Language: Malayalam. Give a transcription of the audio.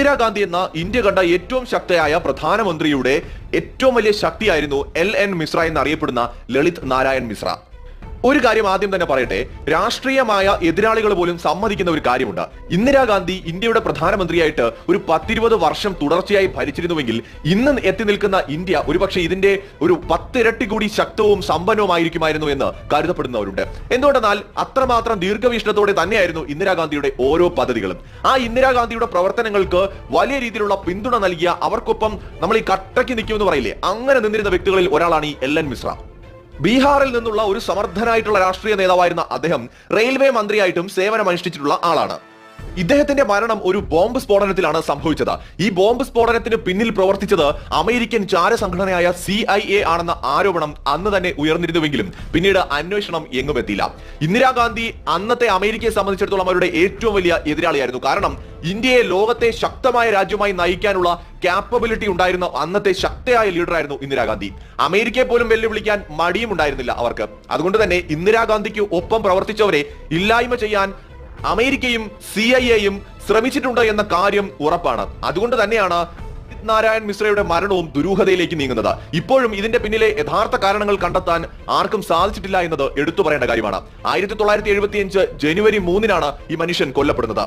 ഇന്ദിരാഗാന്ധി എന്ന ഇന്ത്യ കണ്ട ഏറ്റവും ശക്തയായ പ്രധാനമന്ത്രിയുടെ ഏറ്റവും വലിയ ശക്തിയായിരുന്നു എൽ എൻ മിശ്ര എന്നറിയപ്പെടുന്ന ലളിത് നാരായൺ മിശ്ര. ഒരു കാര്യം ആദ്യം തന്നെ പറയട്ടെ. രാഷ്ട്രീയമായ എതിരാളികൾ പോലും സമ്മതിക്കുന്ന ഒരു കാര്യമുണ്ട്. ഇന്ദിരാഗാന്ധി ഇന്ത്യയുടെ പ്രധാനമന്ത്രിയായിട്ട് ഒരു പത്തിരുപത് വർഷം തുടർച്ചയായി ഭരിച്ചിരുന്നുവെങ്കിൽ ഇന്ന് എത്തി നിൽക്കുന്ന ഇന്ത്യ ഒരുപക്ഷെ ഇതിന്റെ ഒരു പത്തിരട്ടി കൂടി ശക്തവും സമ്പന്നവുമായിരിക്കുമായിരുന്നു എന്ന് കരുതപ്പെടുന്നവരുണ്ട്. എന്തുകൊണ്ടെന്നാൽ അത്രമാത്രം ദീർഘവീക്ഷണത്തോടെ തന്നെയായിരുന്നു ഇന്ദിരാഗാന്ധിയുടെ ഓരോ പദ്ധതികളും. ആ ഇന്ദിരാഗാന്ധിയുടെ പ്രവർത്തനങ്ങൾക്ക് വലിയ രീതിയിലുള്ള പിന്തുണ നൽകിയ അവർക്കൊപ്പം നമ്മൾ ഈ കട്ടയ്ക്ക് നിൽക്കുമെന്ന് പറയില്ലേ? അങ്ങനെ നിന്നിരുന്ന വ്യക്തികളിൽ ഒരാളാണ് ഈ എൽ എൻ മിശ്ര. ബീഹാറിൽ നിന്നുള്ള ഒരു സമർത്ഥനായിട്ടുള്ള രാഷ്ട്രീയ നേതാവായിരുന്ന അദ്ദേഹം റെയിൽവേ മന്ത്രിയായിട്ടും സേവനമനുഷ്ഠിച്ചിട്ടുള്ള ആളാണ്. ഇദ്ദേഹത്തിന്റെ മരണം ഒരു ബോംബ് സ്ഫോടനത്തിലാണ് സംഭവിച്ചത്. ഈ ബോംബ് സ്ഫോടനത്തിന് പിന്നിൽ പ്രവർത്തിച്ചത് അമേരിക്കൻ ചാരസംഘടനയായ സി ഐ എ ആണെന്ന ആരോപണം അന്ന് തന്നെ ഉയർന്നിരുന്നുവെങ്കിലും പിന്നീട് അന്വേഷണം എങ്ങുമെത്തിയില്ല ഇന്ദിരാഗാന്ധി അന്നത്തെ അമേരിക്കയെ സംബന്ധിച്ചിടത്തോളം അവരുടെ ഏറ്റവും വലിയ എതിരാളിയായിരുന്നു. കാരണം ഇന്ത്യയെ ലോകത്തെ ശക്തമായ രാജ്യമായി നയിക്കാനുള്ള ക്യാപ്പബിലിറ്റി ഉണ്ടായിരുന്ന അന്നത്തെ ശക്തയായ ലീഡറായിരുന്നു ഇന്ദിരാഗാന്ധി. അമേരിക്കയെ പോലും വെല്ലുവിളിക്കാൻ മടിയും ഉണ്ടായിരുന്നില്ല അവർക്ക്. അതുകൊണ്ട് തന്നെ ഇന്ദിരാഗാന്ധിക്ക് ഒപ്പം പ്രവർത്തിച്ചവരെ ഇല്ലായ്മ ചെയ്യാൻ അമേരിക്കയും സി ഐ എയും ശ്രമിച്ചിട്ടുണ്ട് എന്ന കാര്യം ഉറപ്പാണ്. അതുകൊണ്ട് തന്നെയാണ് നാരായൺ മിശ്രയുടെ മരണവും ദുരൂഹതയിലേക്ക് നീങ്ങുന്നത്. ഇപ്പോഴും ഇതിന്റെ പിന്നിലെ യഥാർത്ഥ കാരണങ്ങൾ കണ്ടെത്താൻ ആർക്കും സാധിച്ചിട്ടില്ല എന്നത് എടുത്തു പറയേണ്ട കാര്യമാണ്. ആയിരത്തി തൊള്ളായിരത്തി എഴുപത്തിയഞ്ച് ജനുവരി മൂന്നിനാണ് ഈ മനുഷ്യൻ കൊല്ലപ്പെടുന്നത്.